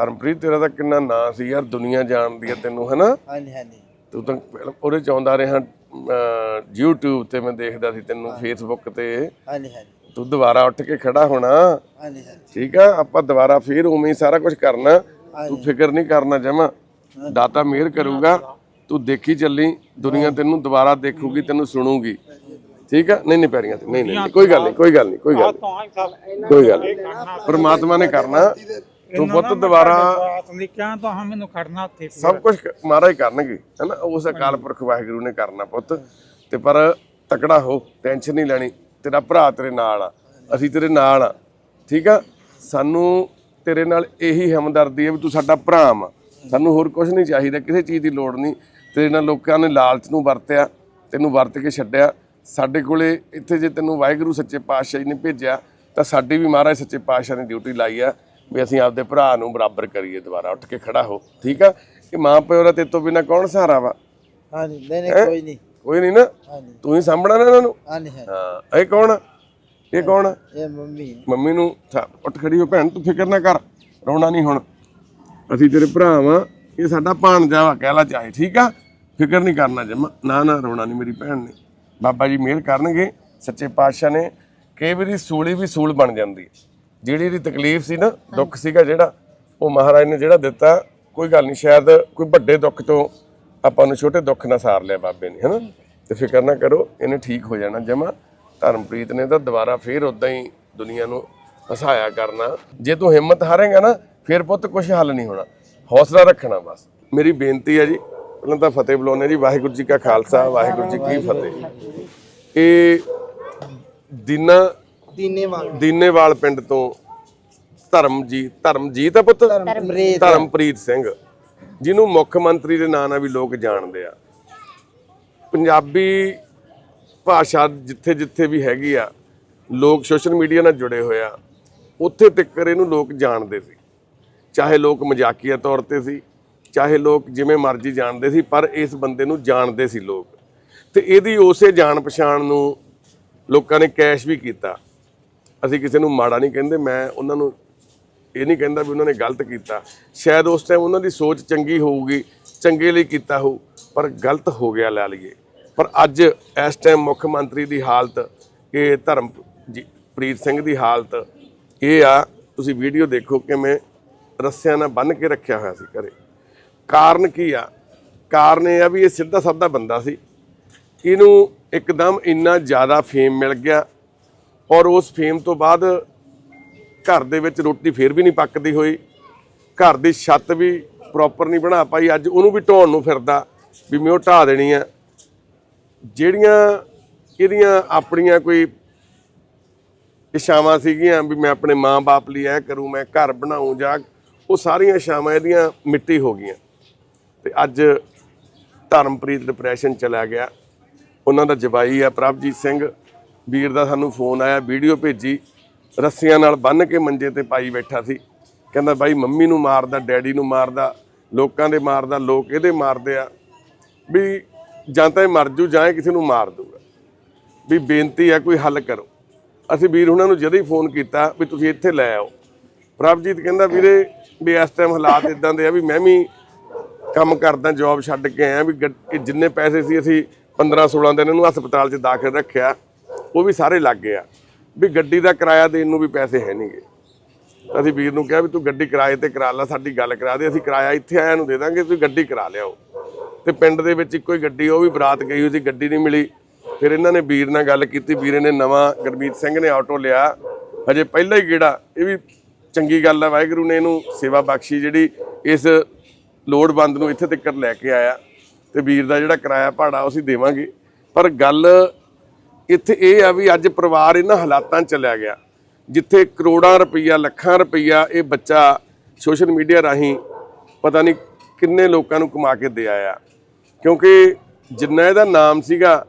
ਧਰਮਪ੍ਰੀਤ ਤੇਰਾ ਤਾਂ ਕਿੰਨਾ ਨਾਂ ਸੀ ਯਾਰ ਦੁਨੀਆ ਜਾਣਦੀ ਹੈ ਤੈਨੂੰ ਹੈਨਾ? ਹਾਂਜੀ ਹਾਂਜੀ। ਤੂੰ ਤਾਂ ਪਹਿਲਾਂ ਉਹਦੇ ਚ ਆਉਂਦਾ ਰਿਹਾ YouTube ਤੇ ਮੈਂ ਦੇਖਦਾ ਸੀ ਤੈਨੂੰ Facebook ਤੇ। ਹਾਂਜੀ ਹਾਂਜੀ। ਤੂੰ ਦੁਬਾਰਾ ਉੱਠ ਕੇ ਖੜਾ ਹੋਣਾ। ਹਾਂਜੀ ਹਾਂਜੀ। ਠੀਕ ਆ ਆਪਾਂ ਦੁਬਾਰਾ ਫੇਰ ਉਵੇਂ ਹੀ ਸਾਰਾ ਕੁਝ ਕਰਨਾ। ਤੂੰ ਫਿਕਰ ਨਹੀਂ ਕਰਨਾ ਜਮਾ। ਦਾਤਾ ਮਿਹਰ ਕਰੂਗਾ। ਤੂੰ ਦੇਖੀ ਚੱਲੀ ਦੁਨੀਆ ਤੈਨੂੰ ਦੁਬਾਰਾ ਦੇਖੂਗੀ ਤੈਨੂੰ ਸੁਣੂਗੀ। ਠੀਕ ਆ? ਨਹੀਂ ਨਹੀਂ ਪੈਰੀਆਂ ਤੇ। ਨਹੀਂ ਨਹੀਂ ਨਹੀਂ, ਕੋਈ ਗੱਲ ਨਹੀਂ ਕੋਈ ਗੱਲ ਨਹੀਂ ਕੋਈ ਗੱਲ ਨਹੀਂ। ਕੋਈ ਗੱਲ ਨਹੀਂ। ਪਰਮਾਤਮਾ ਨੇ ਕਰਨਾ। ਤੂੰ ਪੁੱਤ ਦੁਬਾਰਾ ਤੁਸੀਂ ਕਿਹਾ ਤਾਂ ਮੈਨੂੰ ਖੜਨਾ ਉੱਥੇ ਸਭ ਕੁਝ ਮਹਾਰਾਜ ਕਰਨਗੇ ਹੈਨਾ? ਉਸ ਅਕਾਲ ਪੁਰਖ ਵਾਹਿਗੁਰੂ ਨੇ ਕਰਨਾ ਪੁੱਤ। ਤੇ ਪਰ ਤਕੜਾ ਹੋ ਟੈਨਸ਼ਨ ਨਹੀਂ ਲੈਣੀ। ਤੇਰਾ ਭਰਾ ਤੇਰੇ ਨਾਲ ਆ। ਅਸੀਂ ਤੇਰੇ ਨਾਲ ਆ। ਠੀਕ ਆ? ਸਾਨੂੰ ਤੇਰੇ ਨਾਲ ਇਹੀ ਹਮਦਰਦੀ ਹੈ ਵੀ ਤੂੰ ਸਾਡਾ ਭਰਾ ਆ ਸਾਨੂੰ ਹੋਰ ਕੁਝ ਨਹੀਂ ਚਾਹੀਦਾ ਕਿਸੇ ਚੀਜ਼ ਦੀ ਲੋੜ ਨਹੀਂ। ਤੇਰੇ ਨਾਲ ਲੋਕਾਂ ਨੇ ਲਾਲਚ ਨੂੰ ਵਰਤਿਆ ਤੈਨੂੰ ਵਰਤ ਕੇ ਛੱਡਿਆ। ਸਾਡੇ ਕੋਲੇ ਇੱਥੇ ਜੇ ਤੈਨੂੰ ਵਾਹਿਗੁਰੂ ਸੱਚੇ ਪਾਤਸ਼ਾਹ ਜੀ ਨੇ ਭੇਜਿਆ ਤਾਂ ਸਾਡੀ ਵੀ ਮਹਾਰਾਜ ਸੱਚੇ ਪਾਤਸ਼ਾਹ ਨੇ ਡਿਊਟੀ ਲਾਈ ਆ। ਵੀ ਅਸੀਂ ਆਪਦੇ ਭਰਾ ਨੂੰ ਬਰਾਬਰ ਕਰੀਏ ਦੁਬਾਰਾ ਉੱਠ ਕੇ ਖੜਾ ਹੋ ਠੀਕ ਆ? ਕਿ ਮਾਂ ਪਿਓ ਦਾ ਤੇਰੇ ਤੋਂ ਬਿਨਾ ਕੌਣ ਸਹਾਰਾ ਵਾ? ਹਾਂਜੀ ਨਹੀਂ ਨਹੀਂ ਕੋਈ ਨਹੀਂ। ਕੋਈ ਨਹੀਂ ਨਾ? ਹਾਂਜੀ। ਤੂੰ ਹੀ ਸਾਂਭਣਾ ਨਾ ਇਹਨਾਂ ਨੂੰ? ਹਾਂਜੀ ਹਾਂ ਇਹ ਕੌਣ? ਇਹ ਕੌਣ? ਇਹ ਮੰਮੀ। ਮੰਮੀ ਨੂੰ ਉੱਠ ਖੜੀ ਹੋ ਭੈਣ ਤੂੰ ਫਿਕਰ ਨਾ ਕਰ ਰੋਣਾ ਨਹੀਂ ਹੁਣ। ਅਸੀਂ ਤੇਰੇ ਭਰਾ ਵਾਂ ਇਹ ਸਾਡਾ ਭਾਣਜਾ ਵਾ ਕਹਿ ਲਾ ਚਾਹੇ ਠੀਕ ਆ? ਫਿਕਰ ਨਹੀਂ ਕਰਨਾ ਜਮਾ ਨਾ ਨਾ ਰੋਣਾ ਨਹੀਂ ਮੇਰੀ ਭੈਣ ਨੇ। ਬਾਬਾ ਜੀ ਮਿਹਰ ਕਰਨਗੇ ਸੱਚੇ ਪਾਤਸ਼ਾਹ ਨੇ ਕਈ ਵਾਰੀ ਸੂਲੀ ਵੀ ਸੂਲ ਬਣ ਜਾਂਦੀ ਹੈ। ਜਿਹੜੀ ਇਹਦੀ ਤਕਲੀਫ ਸੀ ਨਾ, ਦੁੱਖ ਸੀਗਾ ਜਿਹੜਾ, ਉਹ ਮਹਾਰਾਜ ਨੇ ਜਿਹੜਾ ਦਿੱਤਾ, ਕੋਈ ਗੱਲ ਨਹੀਂ, ਸ਼ਾਇਦ ਕੋਈ ਵੱਡੇ ਦੁੱਖ ਤੋਂ ਆਪਾਂ ਨੂੰ ਛੋਟੇ ਦੁੱਖ ਨਾਲ ਸਾਰ ਲਿਆ ਬਾਬੇ ਨੇ, ਹਨਾ? ਤੇ ਫਿਕਰ ਨਾ ਕਰੋ, ਇਹਨੇ ਠੀਕ ਹੋ ਜਾਣਾ ਜਮਾ। ਧਰਮਪ੍ਰੀਤ ਨੇ ਤਾਂ ਦੁਬਾਰਾ ਫੇਰ ਉਦਾਂ ਹੀ ਦੁਨੀਆ ਨੂੰ ਹਸਾਇਆ ਕਰਨਾ। ਜੇ ਤੂੰ ਹਿੰਮਤ ਹਾਰੇਗਾ ਨਾ, ਫਿਰ ਪੁੱਤ ਕੁਝ ਹੱਲ ਨਹੀਂ ਹੋਣਾ। ਹੌਸਲਾ ਰੱਖਣਾ ਬਸ। ਮੇਰੀ ਬੇਨਤੀ ਹੈ ਜੀ, ਪਹਿਲਾਂ ਤਾਂ ਫਤਿਹ ਬੁਲਾਉਣੇ ਜੀ, ਵਾਹਿਗੁਰੂ ਜੀ ਕਾ ਖਾਲਸਾ, ਵਾਹਿਗੁਰੂ ਜੀ ਕੀ ਫਤਿਹ। ਇਹ ਦਿਨਾਂ ਦੀਨੇਵਾਲ। ਦੀਨੇਵਾਲ ਪਿੰਡ ਤੋਂ ਧਰਮਜੀਤ ਧਰਮਜੀਤ ਆ ਪੁੱਤ? ਧਰਮਪ੍ਰੀਤ। ਧਰਮਪ੍ਰੀਤ ਸਿੰਘ। ਜਿਹਨੂੰ ਮੁੱਖ ਮੰਤਰੀ ਦੇ ਨਾਂ ਨਾਲ ਵੀ ਲੋਕ ਜਾਣਦੇ ਆ। ਪੰਜਾਬੀ ਭਾਸ਼ਾ ਜਿੱਥੇ ਜਿੱਥੇ ਵੀ ਹੈਗੀ ਆ ਲੋਕ ਸੋਸ਼ਲ ਮੀਡੀਆ ਨਾਲ ਜੁੜੇ ਹੋਏ ਆ ਉੱਥੇ ਤੱਕ ਇਹਨੂੰ ਲੋਕ ਜਾਣਦੇ ਸੀ। ਚਾਹੇ ਲੋਕ ਮਜ਼ਾਕੀਆ ਤੌਰ ਤੇ ਸੀ ਚਾਹੇ ਲੋਕ ਜਿਵੇਂ ਮਰਜ਼ੀ ਜਾਣਦੇ ਸੀ ਪਰ ਇਸ ਬੰਦੇ ਨੂੰ ਜਾਣਦੇ ਸੀ ਲੋਕ। ਤੇ ਇਹਦੀ ਉਸੇ ਜਾਣ ਪਛਾਣ ਨੂੰ ਲੋਕਾਂ ਨੇ ਕੈਸ਼ ਵੀ ਕੀਤਾ। ਅਸੀਂ ਕਿਸੇ ਨੂੰ ਮਾੜਾ ਨਹੀਂ ਕਹਿੰਦੇ, ਮੈਂ ਉਹਨਾਂ ਨੂੰ ਇਹ ਨਹੀਂ ਕਹਿੰਦਾ ਵੀ ਉਹਨਾਂ ਨੇ ਗਲਤ ਕੀਤਾ। ਸ਼ਾਇਦ ਉਸ ਟਾਈਮ ਉਹਨਾਂ ਦੀ ਸੋਚ ਚੰਗੀ ਹੋਊਗੀ, ਚੰਗੇ ਲਈ ਕੀਤਾ ਹੋਊ, ਪਰ ਗਲਤ ਹੋ ਗਿਆ ਲੈ ਲਈਏ। ਪਰ ਅੱਜ ਇਸ ਟਾਈਮ ਮੁੱਖ ਮੰਤਰੀ ਦੀ ਹਾਲਤ ਇਹ ਧਰਮ ਜੀ, ਪ੍ਰੀਤ ਸਿੰਘ ਦੀ ਹਾਲਤ, ਇਹ ਆ, ਤੁਸੀਂ ਵੀਡੀਓ ਦੇਖੋ ਕਿਵੇਂ ਰੱਸਿਆਂ ਨਾਲ ਬੰਨ੍ਹ ਕੇ ਰੱਖਿਆ ਹੋਇਆ ਸੀ ਘਰੇ। ਕਾਰਨ ਕੀ ਆ? ਕਾਰਨ ਇਹ ਆ ਵੀ ਇਹ ਸਿੱਧਾ ਸਾਦਾ ਬੰਦਾ ਸੀ। ਇਹਨੂੰ ਇੱਕਦਮ ਇੰਨਾ ਜ਼ਿਆਦਾ ਫੇਮ ਮਿਲ ਗਿਆ ਔਰ ਉਸ ਫੇਮ ਤੋਂ ਬਾਅਦ ਘਰ ਦੇ ਵਿੱਚ ਰੋਟੀ ਫੇਰ ਵੀ ਨਹੀਂ ਪੱਕਦੀ ਹੋਈ। ਘਰ ਦੀ ਛੱਤ ਵੀ ਪ੍ਰੋਪਰ ਨਹੀਂ ਬਣਾ ਪਾਈ। ਅੱਜ ਉਹਨੂੰ ਵੀ ਢਾਉਣ ਨੂੰ ਫਿਰਦਾ, ਵੀ ਮੈਂ ਉਹ ਢਾ ਦੇਣੀ ਆ। ਜਿਹੜੀਆਂ ਇਹਦੀਆਂ ਆਪਣੀਆਂ ਕੋਈ ਇਛਾਵਾਂ ਸੀਗੀਆਂ ਵੀ ਮੈਂ ਆਪਣੇ ਮਾਂ-ਬਾਪ ਲਈ ਇਹ ਕਰੂੰ, ਮੈਂ ਘਰ ਬਣਾਉਂ ਜਾਂ ਉਹ ਸਾਰੀਆਂ ਇਛਾਵਾਂ ਇਹਦੀਆਂ ਮਿੱਟੀ ਹੋ ਗਈਆਂ। ਤੇ ਅੱਜ ਧਰਮਪ੍ਰੀਤ ਡਿਪਰੈਸ਼ਨ ਚਲਾ ਗਿਆ। ਉਹਨਾਂ ਦਾ ਜਵਾਈ ਆ ਪ੍ਰਭਜੀਤ ਸਿੰਘ। ਵੀਰ ਦਾ ਸਾਨੂੰ ਫੋਨ ਆਇਆ, ਵੀਡੀਓ ਭੇਜੀ, ਰੱਸੀਆਂ ਨਾਲ ਬੰਨ੍ਹ ਕੇ ਮੰਜੇ ਤੇ ਪਾਈ ਬੈਠਾ ਸੀ। ਕਹਿੰਦਾ, ਬਾਈ, ਮੰਮੀ ਨੂੰ ਮਾਰਦਾ, ਡੈਡੀ ਨੂੰ ਮਾਰਦਾ, ਲੋਕਾਂ ਦੇ ਮਾਰਦਾ, ਲੋਕ ਇਹਦੇ ਮਾਰਦੇ ਆ। ਵੀ ਜਾਂ ਤਾਂ ਇਹ ਮਰ ਜੂ ਜਾਂ ਇਹ ਕਿਸੇ ਨੂੰ ਮਾਰ ਦੂਗਾ ਵੀ ਬੇਨਤੀ ਆ, ਕੋਈ ਹੱਲ ਕਰੋ। ਅਸੀਂ ਵੀਰ ਉਹਨਾਂ ਨੂੰ ਜਦੋਂ ਹੀ ਫੋਨ ਕੀਤਾ ਵੀ ਤੁਸੀਂ ਇੱਥੇ ਲੈ ਆਓ। ਪ੍ਰਭਜੀਤ ਕਹਿੰਦਾ, ਵੀਰੇ, ਵੀ ਇਸ ਟਾਈਮ ਹਾਲਾਤ ਇਦਾਂ ਦੇ ਆ ਵੀ ਮੈਂ ਵੀ ਕੰਮ ਕਰਦਾ ਜੌਬ ਛੱਡ ਕੇ ਆਇਆ ਵੀ ਗੱਡ- ਜਿੰਨੇ ਪੈਸੇ ਸੀ ਅਸੀਂ 15 16 ਦਿਨ ਇਹਨੂੰ ਹਸਪਤਾਲ 'ਚ ਦਾਖਲ ਰੱਖਿਆ। ਉਹ ਵੀ ਸਾਰੇ ਲੱਗ ਗਏ ਆ। ਵੀ ਗੱਡੀ ਦਾ ਕਿਰਾਇਆ ਦੇਣ ਨੂੰ ਵੀ ਪੈਸੇ ਹੈ ਨਹੀਂਗੇ ਅਸੀਂ ਵੀਰ ਨੂੰ ਕਿਹਾ ਵੀ ਤੂੰ ਗੱਡੀ ਕਿਰਾਏ ਤੇ ਕਰਾ ਲੈ, ਸਾਡੀ ਗੱਲ ਕਰਾ ਦੇ, ਅਸੀਂ ਕਿਰਾਇਆ ਇੱਥੇ ਆਇਆਂ ਨੂੰ ਦੇ ਦਾਂਗੇ, ਤੁਸੀਂ ਗੱਡੀ ਕਰਾ ਲਿਆਓ। ਤੇ ਪਿੰਡ ਦੇ ਵਿੱਚ ਇੱਕੋ ਹੀ ਗੱਡੀ, ਉਹ ਵੀ ਬਰਾਤ ਗਈ ਹੋਈ ਸੀ, ਗੱਡੀ ਨਹੀਂ ਮਿਲੀ। ਫਿਰ ਇਹਨਾਂ ਨੇ ਵੀਰ ਨਾਲ ਗੱਲ ਕੀਤੀ, ਵੀਰੇ ਨੇ ਨਵਾਂ ਗੁਰਮੀਤ ਸਿੰਘ ਨੇ ਆਟੋ ਲਿਆ। ਹਜੇ ਪਹਿਲਾ ਹੀ ਗੇੜਾ, ਇਹ ਵੀ ਚੰਗੀ ਗੱਲ ਹੈ ਵਾਹਿਗੁਰੂ ਨੇ ਇਹਨੂੰ ਸੇਵਾ ਬਖਸ਼ੀ ਜਿਹੜੀ ਇਸ ਲੋੜਵੰਦ ਨੂੰ ਇੱਥੇ ਤੱਕ ਲੈ ਕੇ ਆਇਆ। ਤੇ ਵੀਰ ਦਾ ਜਿਹੜਾ ਕਿਰਾਇਆ ਭਾੜਾ ਅਸੀਂ ਦੇਵਾਂਗੇ। ਪਰ ਗੱਲ ਇੱਥੇ ਇਹ ਆ ਵੀ ਅੱਜ ਪਰਿਵਾਰ ਇਹਨਾਂ ਹਾਲਾਤਾਂ 'ਚ ਚਲਿਆ ਗਿਆ, ਜਿੱਥੇ ਕਰੋੜਾਂ ਰੁਪਈਆ, ਲੱਖਾਂ ਰੁਪਈਆ ਇਹ ਬੱਚਾ ਸੋਸ਼ਲ ਮੀਡੀਆ ਰਾਹੀਂ ਪਤਾ ਨਹੀਂ ਕਿੰਨੇ ਲੋਕਾਂ ਨੂੰ ਕਮਾ ਕੇ ਦੇ ਆਇਆ। ਕਿਉਂਕਿ ਜਿੰਨਾ ਇਹਦਾ ਨਾਮ ਸੀਗਾ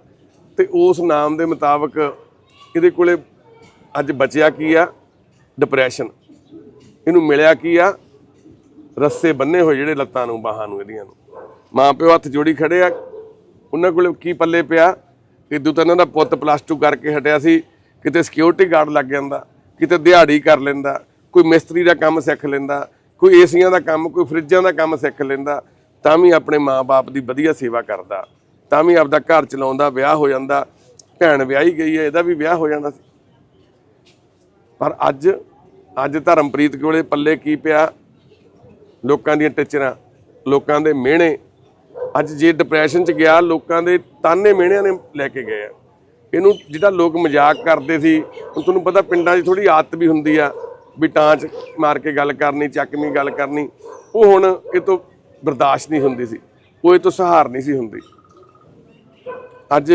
ਤੇ ਉਸ ਨਾਮ ਦੇ ਮੁਤਾਬਕ ਇਹਦੇ ਕੋਲੇ ਅੱਜ ਬਚਿਆ ਕੀ ਆ? ਡਿਪਰੈਸ਼ਨ ਇਹਨੂੰ ਮਿਲਿਆ ਕੀ ਆ? ਰੱਸੇ ਬੰਨੇ ਹੋਏ ਜਿਹੜੇ ਲੱਤਾਂ ਨੂੰ, ਬਾਹਾਂ ਨੂੰ, ਇਹਦੀਆਂ ਨੂੰ। ਮਾਂ ਪਿਓ ਹੱਥ ਜੋੜੀ ਖੜੇ ਆ, ਉਹਨਾਂ ਕੋਲੇ ਕੀ ਪੱਲੇ ਪਿਆ? ਇਦੋਂ ਤਾਂ ਇਹਨਾਂ ਦਾ ਪੁੱਤ ਪਲੱਸ 2 ਕਰਕੇ ਹਟਿਆ ਸੀ, ਕਿਤੇ ਸਿਕਿਉਰਿਟੀ ਗਾਰਡ ਲੱਗ ਜਾਂਦਾ, ਕਿਤੇ ਦਿਹਾੜੀ ਕਰ ਲੈਂਦਾ, ਕੋਈ ਮਿਸਤਰੀ ਦਾ ਕੰਮ ਸਿੱਖ ਲੈਂਦਾ, ਕੋਈ ਏਸੀਆਂ ਦਾ ਕੰਮ, ਕੋਈ ਫਰਿੱਜਾਂ ਦਾ ਕੰਮ ਸਿੱਖ ਲੈਂਦਾ, ਤਾਂ ਵੀ ਆਪਣੇ ਮਾਪੇ ਦੀ ਵਧੀਆ ਸੇਵਾ ਕਰਦਾ, ਤਾਂ ਵੀ ਆਪਦਾ ਘਰ ਚਲਾਉਂਦਾ, ਵਿਆਹ ਹੋ ਜਾਂਦਾ, ਭੈਣ ਵਿਆਹੀ ਗਈ ਹੈ, ਇਹਦਾ ਵੀ ਵਿਆਹ ਹੋ ਜਾਂਦਾ ਸੀ। ਪਰ ਅੱਜ ਅੱਜ ਧਰਮਪ੍ਰੀਤ ਕੋਲੇ ਪੱਲੇ ਕੀ ਪਿਆ? ਲੋਕਾਂ ਦੀਆਂ ਟਿਚਰਾਂ, ਲੋਕਾਂ ਦੇ ਮਿਹਣੇ ਅੱਜ ਜੇ ਡਿਪਰੈਸ਼ਨ ਚ ਗਿਆ, ਲੋਕਾਂ ਦੇ ਤਾਨੇ ਮਿਹਣਿਆਂ ਨੇ ਲੈ ਕੇ ਗਏ ਆ। ਇਹਨੂੰ ਜਿਹੜਾ ਲੋਕ ਮਜ਼ਾਕ ਕਰਦੇ ਸੀ, ਹੁਣ ਤੁਹਾਨੂੰ ਪਤਾ ਪਿੰਡਾਂ 'ਚ ਥੋੜੀ ਆਦਤ ਵੀ ਹੁੰਦੀ ਆ ਵੀ ਟਾਂਚ ਮਾਰ ਕੇ ਗੱਲ ਕਰਨੀ ਚੱਕਵੀਂ ਗੱਲ ਕਰਨੀ। ਉਹ ਹੁਣ ਇਹ ਤੋਂ ਬਰਦਾਸ਼ਤ ਨਹੀਂ ਹੁੰਦੀ ਸੀ, ਉਹ ਇਹ ਤੋਂ ਸਹਾਰ ਨਹੀਂ ਸੀ ਹੁੰਦੀ। ਅੱਜ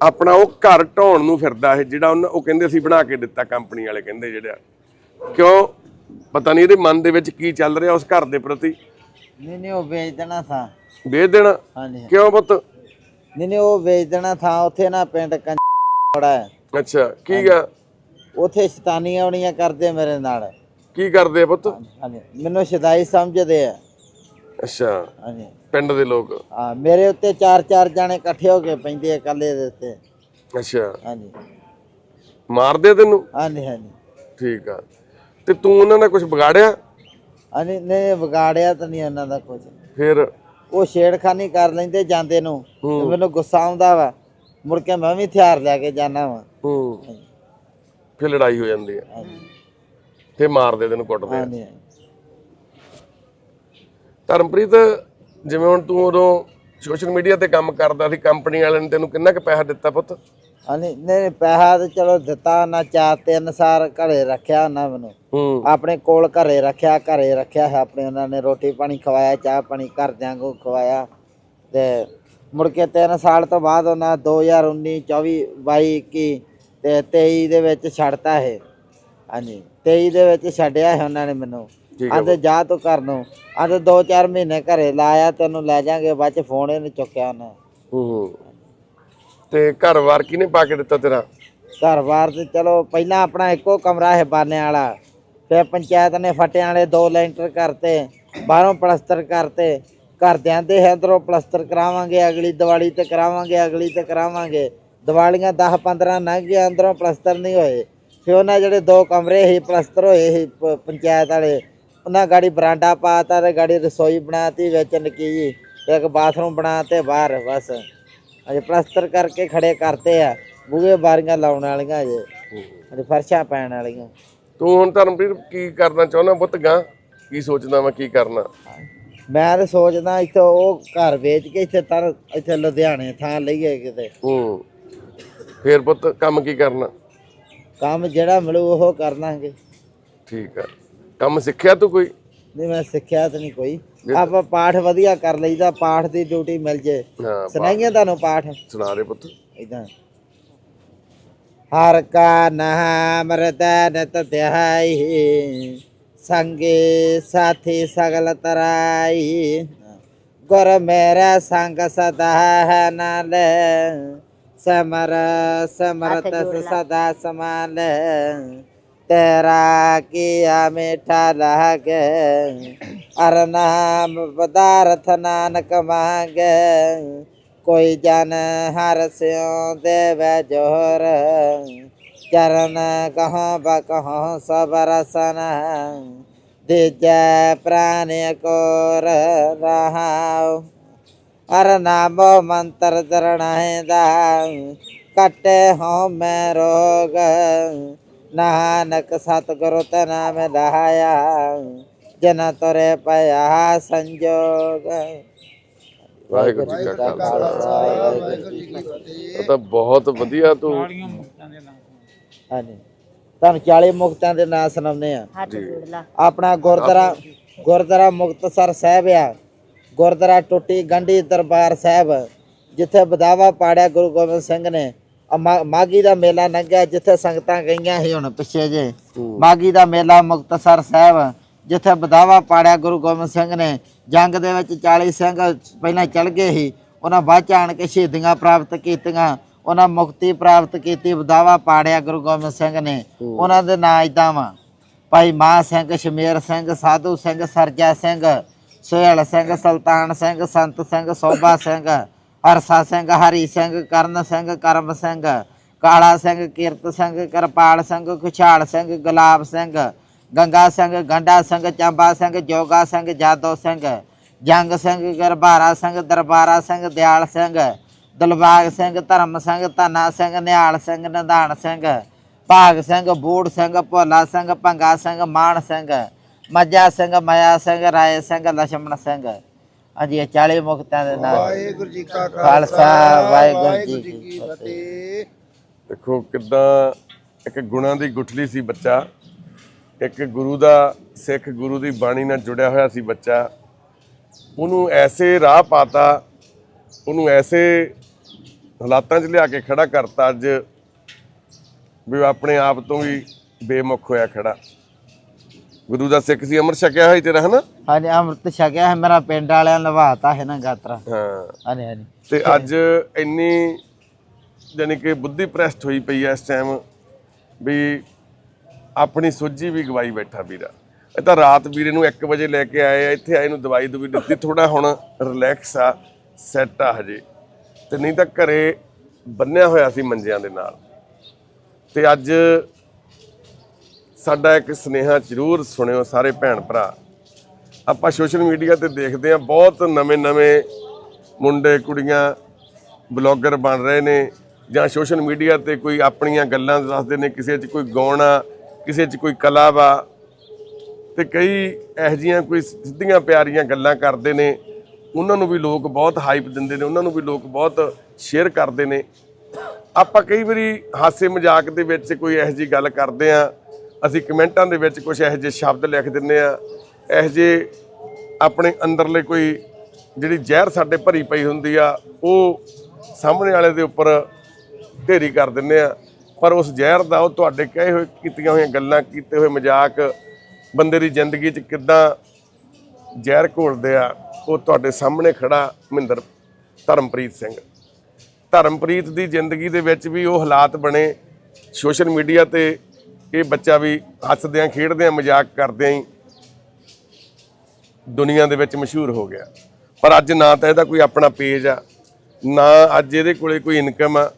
ਆਪਣਾ ਉਹ ਘਰ ਢਾਉਣ ਨੂੰ ਫਿਰਦਾ ਹੈ ਜਿਹੜਾ ਉਹਨਾਂ, ਉਹ ਕਹਿੰਦੇ ਸੀ ਬਣਾ ਕੇ ਦਿੱਤਾ ਕੰਪਨੀ ਵਾਲੇ, ਕਹਿੰਦੇ ਜਿਹੜਾ ਕਿਉਂ? ਪਤਾ ਨਹੀਂ ਇਹਦੇ ਮਨ ਦੇ ਵਿੱਚ ਕੀ ਚੱਲ ਰਿਹਾ ਉਸ ਘਰ ਦੇ ਪ੍ਰਤੀ। ਨਹੀਂ ਨਹੀਂ, ਉਹ ਵੇਚ ਦੇਣਾ ਥਾ ਵੇਚ ਦੇਣਾ? ਹਾਂਜੀ। ਕਿਉਂ ਪੁੱਤ? ਨਹੀਂ ਨਹੀਂ ਉਹ ਵੇਚ ਦੇਣਾ ਥਾ ਉੱਥੇ ਨਾ ਪਿੰਡ ਕੰਜੜਾ ਹੈ। ਅੱਛਾ ਕੀ ਗਾ ਉੱਥੇ ਸ਼ੈਤਾਨੀਆਂ ਆਉਣੀਆਂ ਕਰਦੇ ਮੇਰੇ ਨਾਲ। ਕੀ ਕਰਦੇ ਆ ਪੁੱਤ? ਹਾਂਜੀ ਮੈਨੂੰ ਸ਼ਦਾਈ ਸਮਝਦੇ ਆ। ਅੱਛਾ ਹਾਂਜੀ। ਪਿੰਡ ਦੇ ਲੋਕ। ਹਾਂ ਮੇਰੇ ਉੱਤੇ ਚਾਰ ਚਾਰ ਜਾਣੇ ਇਕੱਠੇ ਹੋ ਕੇ ਪੈਂਦੇ ਆ ਇਕੱਲੇ ਦੇ ਉੱਤੇ। ਅੱਛਾ। ਹਾਂਜੀ। ਮਾਰਦੇ ਆ ਤੈਨੂੰ? ਹਾਂਜੀ ਹਾਂਜੀ। ਠੀਕ ਆ। ਤੇ ਤੂੰ ਉਹਨਾਂ ਦਾ ਕੁਝ ਵਿਗਾੜਿਆ? ਹਾਂਜੀ ਨਹੀਂ ਵਿਗਾੜਿਆ ਤਾਂ ਨਹੀਂ ਉਹਨਾਂ ਦਾ ਕੁਝ ਫਿਰ? ਉਹ ਛੇੜਖਾਨੀ ਕਰ ਲੈਂਦੇ ਜਾਂਦੇ ਨੂੰ। ਤੇ ਹੂੰ। ਮੈਨੂੰ ਗੁੱਸਾ ਆਉਂਦਾ ਵਾ। ਮੁੜ ਕੇ ਮੈਂ ਵੀ ਹਥਿਆਰ ਲੈ ਕੇ ਜਾਣਾ ਵਾ। ਹੂੰ। ਫਿਰ ਲੜਾਈ ਹੋ ਜਾਂਦੀ ਹਾਂਜੀ। ਤੇ ਮਾਰਦੇ ਤੈਨੂੰ ਕੁੱਟਦੇ ਹਾਂਜੀ। ਧਰਮਪ੍ਰੀਤ ਜਿਵੇਂ ਹੁਣ ਤੂੰ ਉਦੋਂ ਸੋਸ਼ਲ ਮੀਡੀਆ ਤੇ ਕੰਮ ਕਰਦਾ ਸੀ ਕੰਪਨੀ ਵਾਲਿਆਂ ਨੇ ਤੈਨੂੰ ਕਿੰਨਾ ਕੁ ਪੈਸਾ ਦਿੱਤਾ ਪੁੱਤ? ਹਾਂਜੀ ਨਹੀਂ ਪੈਸਾ ਤੇ ਚਲੋ ਦਿੱਤਾ ਨਾ ਚਾਰ ਤੇ ਅਨਸਾਰ ਘਰੇ ਰੱਖਿਆ ਨਾ ਮੈਨੂੰ। ਹੂੰ। ਆਪਣੇ ਕੋਲ ਘਰੇ ਰੱਖਿਆ ਘਰੇ ਰੱਖਿਆ ਹੈ ਆਪਣੇ ਉਹਨਾਂ ਨੇ ਰੋਟੀ ਪਾਣੀ ਖਵਾਇਆ ਚਾਹ ਪਾਣੀ ਘਰਦਿਆਂ ਕੋ ਖਵਾਇਆ। ਤੇ ਮੁੜ ਕੇ 3 ਸਾਲ ਤੋਂ ਬਾਅਦ ਉਹਨਾਂ 2019 24 22 21 ਤੇ 23 ਦੇ ਵਿੱਚ ਛੱਡਤਾ ਹੈ ਹਾਂਜੀ 23 ਦੇ ਵਿੱਚ ਛੱਡਿਆ ਹੈ ਉਹਨਾਂ ਨੇ ਮੈਨੂੰ। ਠੀਕ ਜਾ ਤੂੰ ਘਰ ਨੂੰ। ਆਂਦੇ 2-4 ਮਹੀਨੇ ਘਰੇ ਲਾਇਆ ਤੈਨੂੰ ਲੈ ਜਾਾਂਗੇ ਬਾਅਦ ਚ ਫੋਨ ਨਹੀਂ ਚੁੱਕਿਆ ਉਹਨੇ। ਹੂੰ ਹੂੰ। ਤੇ ਘਰ-ਬਾਰ ਕਿਹਨੇ ਪਾ ਕੇ ਦਿੱਤਾ ਤੇਰਾ? ਘਰ-ਬਾਰ ਤੇ ਚਲੋ, ਪਹਿਲਾਂ ਆਪਣਾ ਇੱਕੋ ਕਮਰਾ ਹੈ ਬਾਨੇ ਵਾਲਾ। ਫਿਰ ਪੰਚਾਇਤ ਨੇ ਫਟਿਆਂ ਵਾਲੇ ਦੋ ਲੈਂਟਰ ਕਰਤੇ, ਬਾਹਰੋਂ ਪਲਸਤਰ ਕਰਤੇ। ਘਰਦਿਆਂ ਦੇ ਅੰਦਰੋਂ ਪਲਸਤਰ ਕਰਾਵਾਂਗੇ, ਅਗਲੀ ਦੀਵਾਲੀ ਤੇ ਕਰਾਵਾਂਗੇ, ਅਗਲੀ ਤੇ ਕਰਾਵਾਂਗੇ। ਦੀਵਾਲੀਆਂ 10 15 ਲੰਘ ਗਏ ਅੰਦਰੋਂ ਪਲਸਤਰ ਨਹੀਂ ਹੋਏ। ਫਿਰ ਉਹਨਾਂ ਜਿਹੜੇ ਦੋ ਕਮਰੇ ਸੀ, ਪਲਸਤਰ ਹੋਏ ਸੀ ਪ- ਪੰਚਾਇਤ ਵਾਲੇ, ਉਹਨਾਂ ਗਾੜੀ ਬਰਾਂਡਾ ਪਾਤਾ ਤੇ ਗਾੜੀ ਰਸੋਈ ਬਣਾਤੀ ਵਿੱਚ ਨਕੀ ਜੀ ਇੱਕ ਬਾਥਰੂਮ ਬਣਾਤੇ ਬਾਹਰ, ਬਸ। ਅਜੇ ਪਲਸਤਰ ਕਰਕੇ ਖੜੇ ਕਰਤੇ ਆ। ਬੂਹੇ ਬਾਰੀਆਂ ਲਾਉਣ ਵਾਲੀਆਂ ਅਜੇ। ਅਜੇ ਫਰਸ਼ਾਂ ਪੈਣ ਵਾਲੀਆਂ। ਤੂੰ ਹੁਣ ਧਰਮਪ੍ਰੀਤ ਕੀ ਕਰਨਾ ਚਾਹੁੰਦਾ ਪੁੱਤ ਗਾਂ? ਕੀ ਸੋਚਦਾ ਮੈਂ ਕੀ ਕਰਨਾ? ਮੈਂ ਤਾਂ ਸੋਚਦਾ ਇੱਥੇ ਉਹ ਘਰ ਵੇਚ ਕੇ ਇੱਥੇ ਤਰ ਇੱਥੇ ਲੁਧਿਆਣੇ ਥਾਂ ਲਈਏ ਕਿਤੇ। ਹੂੰ। ਫੇਰ ਪੁੱਤ ਕੰਮ ਕੀ ਕਰਨਾ? ਕੰਮ ਜਿਹੜਾ ਮਿਲੂ ਉਹ ਕਰ ਲਾਂਗੇ। ਠੀਕ ਆ। ਕੰਮ ਸਿੱਖਿਆ ਤੂੰ ਕੋਈ? ਨਹੀਂ ਮੈਂ ਸਿੱਖਿਆ ਤਾਂ ਨਹੀਂ ਕੋਈ। ਆਪਾਂ ਪਾਠ ਵਧੀਆ ਕਰ ਲਈਦਾ ਪਾਠ ਦੀ ਡਿਊਟੀ ਮਿਲ ਜੇ। ਹਾਂ ਸੁਣਾਈਏ ਤੁਹਾਨੂੰ ਪਾਠ? ਸੁਣਾ ਦੇ ਪੁੱਤ। ਇਦਾਂ ਹਰ ਕਾ ਨਾਮ ਹਿਰਦੈ ਨਿਤ ਧਿਆਈ ਸੰਗੇ ਸਾਥੀ ਸਗਲ ਤਰਾਈ। ਗੁਰ ਮੇਰਾ ਸੰਗ ਸਦਾ ਹੈ ਨਾਲ ਸਮਰ ਸਮਰਤ ਸਦਾ ਸਮਾਲ ਤੇਰਾ ਕੀਆ ਮਿਠਾ ਲਾਗੇ ਅਰ ਨਾਮ ਪਦਾਰਥ ਨਾਨਕ ਮੰਗੇ ਕੋਈ ਜਨ ਹਰ ਸਿਉ ਦੇਵੈ ਜੋਹਰ ਚਰਨ ਕਹਾਂ ਬਕਹਾਂ ਸਭ ਰਸਨ ਦਿਜੈ ਪ੍ਰਾਨ ਕੋਰ ਰਹਾਉ ਅਰ ਨਾਮ ਮੰਤਰ ਦਰਣਾਏ ਦਾ ਕਟੇ ਹੋ ਮੈਂ ਰੋਗ ਨਾਨਕ ਸਤਿਗੁਰੂ ਤੇ ਨਾਮ ਲਹਾਇਆ ਜਨ ਤੁਰੇ ਪਿਆ ਸੰਜੋਗ ਵਾਹਿਗੁਰੂ ਜੀ ਕਾ ਖਾਲਸਾ ਵਾਹਿਗੁਰੂ ਜੀ ਕੀ ਫਤਿਹ। ਇਹ ਤਾਂ ਬਹੁਤ ਵਧੀਆ ਤੂੰ ਸਾਲੀਆਂ ਮੁਕਤਾਂ ਦੇ ਨਾਮ ਹਾਂਜੀ। ਤੁਹਾਨੂੰ 40 ਮੁਕਤਾਂ ਦੇ ਨਾਂ ਸੁਣਾਉਂਦੇ ਆ ਆਪਣਾ ਗੁਰਦੁਆਰਾ ਗੁਰਦੁਆਰਾ ਮੁਕਤਸਰ ਸਾਹਿਬ ਆ। ਗੁਰਦੁਆਰਾ ਟੁੱਟੀ ਗੰਢੀ ਦਰਬਾਰ ਸਾਹਿਬ ਜਿੱਥੇ ਬਦਾਵਾ ਪਾੜਿਆ ਗੁਰੂ ਗੋਬਿੰਦ ਸਿੰਘ ਨੇ ਆ ਮਾ- ਮਾਘੀ ਦਾ ਮੇਲਾ ਲੰਘਿਆ ਜਿੱਥੇ ਸੰਗਤਾਂ ਗਈਆਂ ਸੀ ਹੁਣ ਪਿੱਛੇ ਜੇ। ਮਾਘੀ ਦਾ ਮੇਲਾ ਮੁਕਤਸਰ ਸਾਹਿਬ ਜਿੱਥੇ ਬਦਾਵਾ ਪਾੜਿਆ ਗੁਰੂ ਗੋਬਿੰਦ ਸਿੰਘ ਨੇ। ਜੰਗ ਦੇ ਵਿੱਚ 40 ਸਿੰਘ ਪਹਿਲਾਂ ਚੜ ਗਏ ਸੀ ਉਹਨਾਂ ਬਾਅਦ ਚ ਆਣ ਕੇ ਸ਼ਹੀਦੀਆਂ ਪ੍ਰਾਪਤ ਕੀਤੀਆਂ। ਉਹਨਾਂ ਮੁਕਤੀ ਪ੍ਰਾਪਤ ਕੀਤੀ ਬਦਾਵਾ ਪਾੜਿਆ ਗੁਰੂ ਗੋਬਿੰਦ ਸਿੰਘ ਨੇ। ਉਹਨਾਂ ਦੇ ਨਾਂ ਇਦਾਂ ਵਾ। ਭਾਈ ਮਾਹ ਸਿੰਘ ਸ਼ਮੇਰ ਸਿੰਘ ਸਾਧੂ ਸਿੰਘ ਸਰਜਾ ਸਿੰਘ ਸੁਹੇਲ ਸਿੰਘ ਸੁਲਤਾਨ ਸਿੰਘ ਸੰਤ ਸਿੰਘ ਸੋਭਾ ਸਿੰਘ ਅਰਸਾ ਸਿੰਘ, ਹਰੀ ਸਿੰਘ, ਕਰਨ ਸਿੰਘ, ਕਰਮ ਸਿੰਘ, ਕਾਲਾ ਸਿੰਘ, ਕੀਰਤ ਸਿੰਘ, ਕਿਰਪਾਲ ਸਿੰਘ, ਖੁਸ਼ਹਾਲ ਸਿੰਘ, ਗੁਲਾਬ ਸਿੰਘ, ਗੰਗਾ ਸਿੰਘ, ਗੰਡਾ ਸਿੰਘ, ਚੰਬਾ ਸਿੰਘ, ਜੋਗਾ ਸਿੰਘ ਜਾਦੋ ਸਿੰਘ, ਜੰਗ ਸਿੰਘ, ਗਰਬਾਰਾ ਸਿੰਘ, ਦਰਬਾਰਾ ਸਿੰਘ, ਦਿਆਲ ਸਿੰਘ, ਦਲਬਾਗ ਸਿੰਘ, ਧਰਮ ਸਿੰਘ, ਧਨਾ ਸਿੰਘ, ਨਿਹਾਲ ਸਿੰਘ, ਨਿਧਾਨ ਸਿੰਘ, ਭਾਗ ਸਿੰਘ, ਬੂੜ ਸਿੰਘ, ਭੋਲਾ ਸਿੰਘ ਭੰਗਾ ਸਿੰਘ, ਮਾਨ ਸਿੰਘ ਮੱਜਾ ਸਿੰਘ, ਮਾਇਆ ਸਿੰਘ, ਰਾਏ ਸਿੰਘ, ਲਛਮਣ ਸਿੰਘ। ਹਾਂਜੀ ਇਹ 40 ਮੁਕਤਾਂ ਦੇ ਨਾਲ। ਵਾਹਿਗੁਰੂ ਜੀ ਕਾ ਖਾਲਸਾ ਵਾਹਿਗੁਰੂ ਜੀ ਕੀ ਫਤਿਹ। ਦੇਖੋ ਕਿਦਾਂ ਇੱਕ ਗੁਣਾ ਦੀ ਗੁਠਲੀ ਸੀ ਬੱਚਾ। ਇੱਕ ਗੁਰੂ ਦਾ ਸਿੱਖ ਗੁਰੂ ਦੀ ਬਾਣੀ ਨਾਲ ਜੁੜਿਆ ਹੋਇਆ ਸੀ ਬੱਚਾ। ਉਹਨੂੰ ਐਸੇ ਰਾਹ ਪਾਤਾ ਉਹਨੂੰ ਐਸੇ ਹਾਲਾਤਾਂ 'ਚ ਲਿਆ ਕੇ ਖੜਾ ਕਰਤਾ ਅੱਜ ਵੀ ਆਪਣੇ ਆਪ ਤੋਂ ਵੀ ਬੇਮੁਖ ਹੋਇਆ ਖੜਾ। ਗੁਰੂ ਦਾ ਸਿੱਖ ਸੀ ਅਮਰ ਛਕਿਆ ਹੋਇਆ ਤੇਰਾ ਹਨਾ? ਹਾਂਜੀ ਅੰਮ੍ਰਿਤ ਛਕਿਆ ਹੈ ਮੇਰਾ ਪਿੰਡ ਵਾਲਿਆਂ ਲਵਾਤਾ ਹੈ ਨਾ ਗਾਤਰਾ। ਹਾਂ। ਹਾਂਜੀ ਹਾਂਜੀ। ਤੇ ਅੱਜ ਇੰਨੀ ਯਾਨੀ ਕਿ ਬੁੱਧੀ ਪ੍ਰੈਸਟ ਹੋਈ ਪਈ ਐ ਇਸ ਟਾਈਮ ਵੀ ਆਪਣੀ ਸੋਝੀ ਵੀ ਗਵਾਈ ਬੈਠਾ ਵੀਰਾ। ਇਹ ਤਾਂ ਰਾਤ ਵੀਰੇ ਨੂੰ 1 ਵਜੇ ਲੈ ਕੇ ਆਏ ਆ ਇੱਥੇ ਆਏ ਨੂੰ ਦਵਾਈ ਦੁਵੀ ਦਿੱਤੀ ਥੋੜਾ ਹੁਣ ਰਿਲੈਕਸ ਆ ਸੈੱਟ ਆ ਹਜੇ। ਤੇ ਨਹੀਂ ਤਾਂ ਘਰੇ ਬੰਨਿਆ ਹੋਇਆ ਸੀ ਮੰਜਿਆਂ ਦੇ ਨਾਲ। ਤੇ ਅੱਜ ਸਾਡਾ ਇੱਕ ਸੁਨੇਹਾ ਜ਼ਰੂਰ ਸੁਣਿਓ ਸਾਰੇ ਭੈਣ ਭਰਾ। ਆਪਾਂ ਸੋਸ਼ਲ ਮੀਡੀਆ ਤੇ ਦੇਖਦੇ ਆ ਬਹੁਤ ਨਵੇਂ-ਨਵੇਂ ਮੁੰਡੇ, ਕੁੜੀਆਂ, ਬਲੌਗਰ ਬਣ ਰਹੇ ਨੇ ਜਾਂ ਸੋਸ਼ਲ ਮੀਡੀਆ ਤੇ ਕੋਈ ਆਪਣੀਆਂ ਗੱਲਾਂ ਦੱਸਦੇ ਨੇ, ਕਿਸੇ 'ਚ ਕੋਈ ਗਾਉਣਾ, ਕਿਸੇ 'ਚ ਕੋਈ ਕਲਾ ਵਾ। ਤੇ ਕਈ ਇਹੋ ਜਿਹੀਆਂ ਕੋਈ ਸਿੱਧੀਆਂ ਪਿਆਰੀਆਂ ਗੱਲਾਂ ਕਰਦੇ ਨੇ, ਉਹਨਾਂ ਨੂੰ ਵੀ ਲੋਕ ਬਹੁਤ ਹਾਈਪ ਦਿੰਦੇ ਨੇ, ਉਹਨਾਂ ਨੂੰ ਵੀ ਲੋਕ ਬਹੁਤ ਸ਼ੇਅਰ ਕਰਦੇ ਨੇ। ਆਪਾਂ ਕਈ ਵਾਰੀ ਹਾਸੇ ਮਜ਼ਾਕ ਦੇ ਵਿੱਚ ਕੋਈ ਇਹੋ ਜਿਹੀ ਗੱਲ ਕਰਦੇ ਆ ਅਸੀਂ ਕਮੈਂਟਾਂ ਦੇ ਵਿੱਚ ਕੁਝ ਇਹੋ ਜਿਹੇ ਸ਼ਬਦ ਲਿਖ ਦਿੰਦੇ ਆ ਇਹੋ ਜਿਹੇ ਆਪਣੇ ਅੰਦਰਲੇ ਕੋਈ ਜਿਹੜੀ ਜ਼ਹਿਰ ਸਾਡੇ ਭਰੀ ਪਈ ਹੁੰਦੀ ਆ, ਉਹ ਸਾਹਮਣੇ ਵਾਲੇ ਦੇ ਉੱਪਰ ਢੇਰੀ ਕਰ ਦਿੰਦੇ ਆ ਪਰ ਉਸ ਜ਼ਹਿਰ ਦਾ ਉਹ ਤੁਹਾਡੇ ਕਹੇ ਹੋਏ ਕੀਤੀਆਂ ਹੋਈਆਂ ਗੱਲਾਂ, ਕੀਤੇ ਹੋਏ ਮਜ਼ਾਕ, ਬੰਦੇ ਦੀ ਜ਼ਿੰਦਗੀ 'ਚ ਕਿੱਦਾਂ ਜ਼ਹਿਰ ਘੋਲਦੇ ਆ, ਉਹ ਤੁਹਾਡੇ ਸਾਹਮਣੇ ਖੜਾ ਮਹਿੰਦਰ ਧਰਮਪ੍ਰੀਤ ਸਿੰਘ। ਧਰਮਪ੍ਰੀਤ ਦੀ ਜ਼ਿੰਦਗੀ ਦੇ ਵਿੱਚ ਵੀ ਉਹ ਹਾਲਾਤ ਬਣੇ, ਸੋਸ਼ਲ ਮੀਡੀਆ ਤੇ ਇਹ ਬੱਚਾ ਵੀ ਹੱਸਦਿਆਂ, ਖੇਡਦਿਆਂ ਮਜ਼ਾਕ ਕਰਦਿਆਂ ਹੀ ਦੁਨੀਆ ਦੇ ਵਿੱਚ ਮਸ਼ਹੂਰ ਹੋ ਗਿਆ। ਪਰ ਅੱਜ ਨਾ ਤਾਂ ਇਹਦਾ ਕੋਈ ਆਪਣਾ ਪੇਜ ਆ, ਨਾ ਅੱਜ ਇਹਦੇ ਕੋਲੇ ਕੋਈ ਇਨਕਮ ਆ,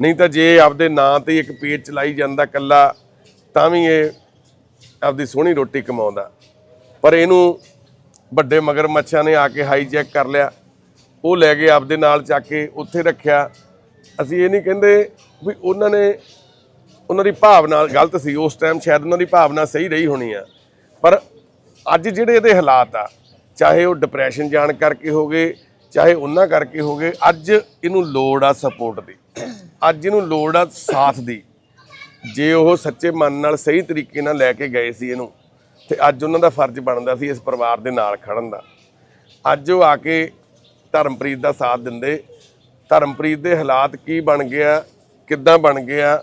ਨਹੀਂ ਤਾਂ ਜੇ ਆਪਦੇ ਨਾਂ ਤੇ ਇੱਕ ਪੇਜ ਚਲਾਈ ਜਾਂਦਾ ਕੱਲਾ ਤਾਂ ਵੀ ਇਹ ਆਪਦੀ ਸੋਹਣੀ ਰੋਟੀ ਕਮਾਉਂਦਾ। ਪਰ ਇਹਨੂੰ ਵੱਡੇ ਮਗਰ ਮੱਛਾਂ ਨੇ ਆ ਕੇ ਹਾਈਜੈਕ ਕਰ ਲਿਆ। ਉਹ ਲੈ ਗਏ ਆਪਦੇ ਨਾਲ ਚੱਕ ਕੇ ਉੱਥੇ ਰੱਖਿਆ। ਅਸੀਂ ਇਹ ਨਹੀਂ ਕਹਿੰਦੇ ਵੀ ਉਹਨਾਂ ਨੇ ਉਹਨਾਂ ਦੀ ਭਾਵਨਾ ਗਲਤ ਸੀ, ਉਸ ਟਾਈਮ ਸ਼ਾਇਦ ਉਹਨਾਂ ਦੀ ਭਾਵਨਾ ਸਹੀ ਰਹੀ ਹੋਣੀ ਆ। ਪਰ ਅੱਜ ਜਿਹੜੇ ਇਹਦੇ ਹਾਲਾਤ ਆ, ਚਾਹੇ ਉਹ ਡਿਪਰੈਸ਼ਨ ਜਾਣ ਕਰਕੇ ਹੋਗੇ ਚਾਹੇ ਉਹਨਾਂ ਕਰਕੇ ਹੋਗੇ ਅੱਜ ਇਹਨੂੰ ਲੋੜ ਆ ਸਪੋਰਟ ਦੀ। ਅੱਜ ਇਹਨੂੰ ਲੋੜ ਆ ਸਾਥ ਦੀ। ਜੇ ਉਹ ਸੱਚੇ ਮਨ ਨਾਲ ਸਹੀ ਤਰੀਕੇ ਨਾਲ ਲੈ ਕੇ ਗਏ ਸੀ ਇਹਨੂੰ, ਤੇ ਅੱਜ ਉਹਨਾਂ ਦਾ ਫਰਜ਼ ਬਣਦਾ ਸੀ ਇਸ ਪਰਿਵਾਰ ਦੇ ਨਾਲ ਖੜਨ ਦਾ। ਅੱਜ ਉਹ ਆ ਕੇ ਧਰਮਪ੍ਰੀਤ ਦਾ ਸਾਥ ਦਿੰਦੇ, ਧਰਮਪ੍ਰੀਤ ਦੇ ਹਾਲਾਤ ਕੀ ਬਣ ਗਿਆ ਕਿੱਦਾਂ ਬਣ ਗਿਆ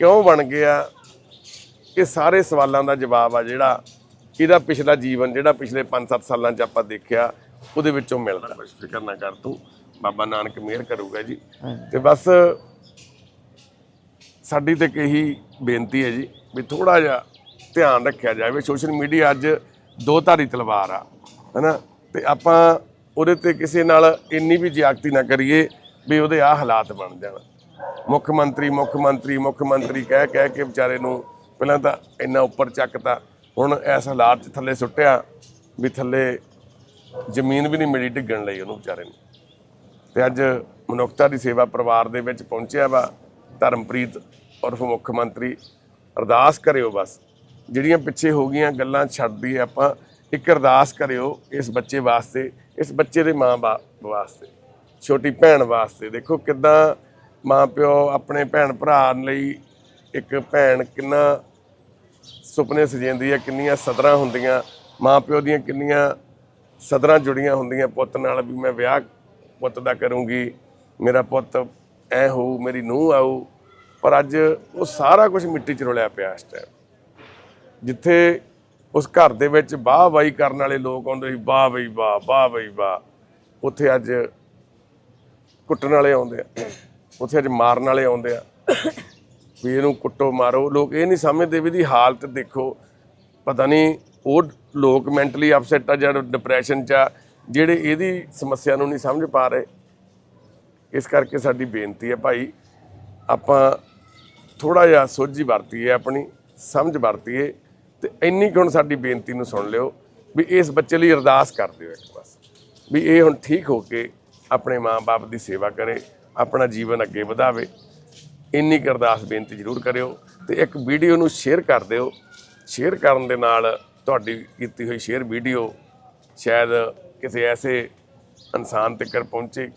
ਕਿਉਂ ਬਣ ਗਿਆ? ਇਹ ਸਾਰੇ ਸਵਾਲਾਂ ਦਾ ਜਵਾਬ ਆ ਜਿਹੜਾ ਇਹਦਾ ਪਿਛਲਾ ਜੀਵਨ ਜਿਹੜਾ ਪਿਛਲੇ 5-7 ਸਾਲਾਂ 'ਚ ਆਪਾਂ ਦੇਖਿਆ ਉਹਦੇ ਵਿੱਚੋਂ ਮਿਲਦਾ। ਬਸ ਫਿਕਰ ਨਾ ਕਰ ਤੂੰ। ਬਾਬਾ ਨਾਨਕ ਮਿਹਰ ਕਰੂਗਾ ਜੀ। ਤੇ ਬਸ ਸਾਡੀ ਤੇ ਕਹੀ ਬੇਨਤੀ ਹੈ ਜੀ ਵੀ ਥੋੜਾ ਜਿਹਾ ਧਿਆਨ ਰੱਖਿਆ ਜਾਵੇ। ਸੋਸ਼ਲ ਮੀਡੀਆ ਅੱਜ ਦੋ ਧਾਰੀ ਤਲਵਾਰ ਆ ਹੈਨਾ? ਤੇ ਆਪਾਂ ਉਹਦੇ ਤੇ ਕਿਸੇ ਨਾਲ ਇੰਨੀ ਵੀ ਜ਼ਿਆਦਤੀ ਨਾ ਕਰੀਏ ਵੀ ਉਹਦੇ ਆ ਹਾਲਾਤ ਬਣ ਜਾਣ। ਮੁੱਖ ਮੰਤਰੀ ਮੁੱਖ ਮੰਤਰੀ ਮੁੱਖ ਮੰਤਰੀ ਕਹਿ ਕਹਿ ਕੇ ਵਿਚਾਰੇ ਨੂੰ ਪਹਿਲਾਂ ਤਾਂ ਇੰਨਾ ਉੱਪਰ ਚੱਕਤਾ। ਹੁਣ ਇਸ ਹਾਲਾਤ 'ਚ ਥੱਲੇ ਸੁੱਟਿਆ ਵੀ ਥੱਲੇ ਜ਼ਮੀਨ ਵੀ ਨਹੀਂ ਮਿਲੀ ਡਿੱਗਣ ਲਈ ਉਹਨੂੰ ਵਿਚਾਰੇ ਨੂੰ। ਤੇ ਅੱਜ ਮਨੁੱਖਤਾ ਦੀ ਸੇਵਾ ਪਰਿਵਾਰ ਦੇ ਵਿੱਚ ਪਹੁੰਚਿਆ ਵਾ, ਧਰਮਪ੍ਰੀਤ ਉਰਫ ਮੁੱਖ ਮੰਤਰੀ। ਅਰਦਾਸ ਕਰਿਓ ਬਸ, ਜਿਹੜੀਆਂ ਪਿੱਛੇ ਹੋ ਗਈਆਂ ਗੱਲਾਂ ਛੱਡ ਦਈਏ ਆਪਾਂ, ਇੱਕ ਅਰਦਾਸ ਕਰਿਓ ਇਸ ਬੱਚੇ ਵਾਸਤੇ, ਇਸ ਬੱਚੇ ਦੇ ਮਾਂ-ਬਾਪ ਵਾਸਤੇ, ਛੋਟੀ ਭੈਣ ਵਾਸਤੇ। ਦੇਖੋ ਕਿਦਾਂ ਮਾਂ ਪਿਓ ਆਪਣੇ ਭੈਣ ਭਰਾ ਲਈ ਇੱਕ ਭੈਣ ਕਿੰਨਾ ਸੁਪਨੇ ਸਜੇਂਦੀ ਹੈ, ਕਿੰਨੀਆਂ ਸਦਰਾਂ ਹੁੰਦੀਆਂ, ਮਾਂ ਪਿਓ ਦੀਆਂ ਕਿੰਨੀਆਂ ਸਦਰਾਂ ਜੁੜੀਆਂ ਹੁੰਦੀਆਂ ਪੁੱਤ ਨਾਲ ਵੀ ਮੈਂ ਵਿਆਹ ਪੁੱਤ ਦਾ ਕਰੂੰਗੀ, ਮੇਰਾ ਪੁੱਤ ਐ ਹੋਊ, ਮੇਰੀ ਨੂੰਹ ਆਊ, ਪਰ ਅੱਜ ਉਹ ਸਾਰਾ ਕੁਝ ਮਿੱਟੀ ਚ ਰੁਲਿਆ ਪਿਆ ਇਸ ਟਾਈਮ ਜਿੱਥੇ ਉਸ ਘਰ ਦੇ ਵਿੱਚ ਵਾਹ ਬਾਈ ਕਰਨ ਵਾਲੇ ਲੋਕ ਆਉਂਦੇ ਸੀ ਵਾਹ ਬਈ ਵਾਹ ਵਾਹ ਬਈ ਵਾਹ, ਉੱਥੇ ਅੱਜ ਕੁੱਟਣ ਵਾਲੇ ਆਉਂਦੇ ਆ। ਉੱਥੇ ਅੱਜ ਮਾਰਨ ਵਾਲੇ ਆਉਂਦੇ ਆ। ਵੀ ਇਹਨੂੰ ਕੁੱਟੋ, ਮਾਰੋ। ਲੋਕ ਇਹ ਨਹੀਂ ਸਮਝਦੇ ਵੀ ਇਹਦੀ ਹਾਲਤ ਦੇਖੋ। ਪਤਾ ਨਹੀਂ, ਉਹ ਲੋਕ ਮੈਂਟਲੀ ਅਪਸੈਟ ਆ ਜਾਂ ਡਿਪਰੈਸ਼ਨ ਚ ਆ, ਜਿਹੜੇ ਇਹਦੀ ਸਮੱਸਿਆ ਨੂੰ ਨਹੀਂ ਸਮਝ ਪਾ ਰਹੇ। ਇਸ ਕਰਕੇ ਸਾਡੀ ਬੇਨਤੀ ਹੈ ਭਾਈ, ਆਪਾਂ ਥੋੜਾ ਜਿਹਾ ਸੋਝੀ ਵਰਤੀਏ ਆਪਣੀ, ਸਮਝ ਵਰਤੀਏ ਤੇ ਇੰਨੀ ਕੁ ਹੁਣ ਸਾਡੀ ਬੇਨਤੀ ਨੂੰ ਸੁਣ ਲਿਓ ਵੀ ਇਸ ਬੱਚੇ ਲਈ ਅਰਦਾਸ ਕਰ ਦਿਓ ਇੱਕ ਬਸ ਵੀ ਇਹ ਹੁਣ ਠੀਕ ਹੋ ਕੇ ਆਪਣੇ ਮਾਂ-ਬਾਪ ਦੀ ਸੇਵਾ ਕਰੇ। ਆਪਣਾ ਜੀਵਨ ਅੱਗੇ ਵਧਾਵੇ। ਇੰਨੀ ਕੁ ਅਰਦਾਸ ਬੇਨਤੀ ਜ਼ਰੂਰ ਕਰਿਓ ਤੇ ਇੱਕ ਵੀਡੀਓ ਨੂੰ ਸ਼ੇਅਰ ਕਰ ਦਿਓ। ਸ਼ੇਅਰ ਕਰਨ ਦੇ ਨਾਲ ਤੁਹਾਡੀ ਕੀਤੀ ਹੋਈ ਸ਼ੇਅਰ ਵੀਡੀਓ ਸ਼ਾਇਦ ਕਿਸੇ ਐਸੇ ਇਨਸਾਨ ਤੱਕ ਪਹੁੰਚੇ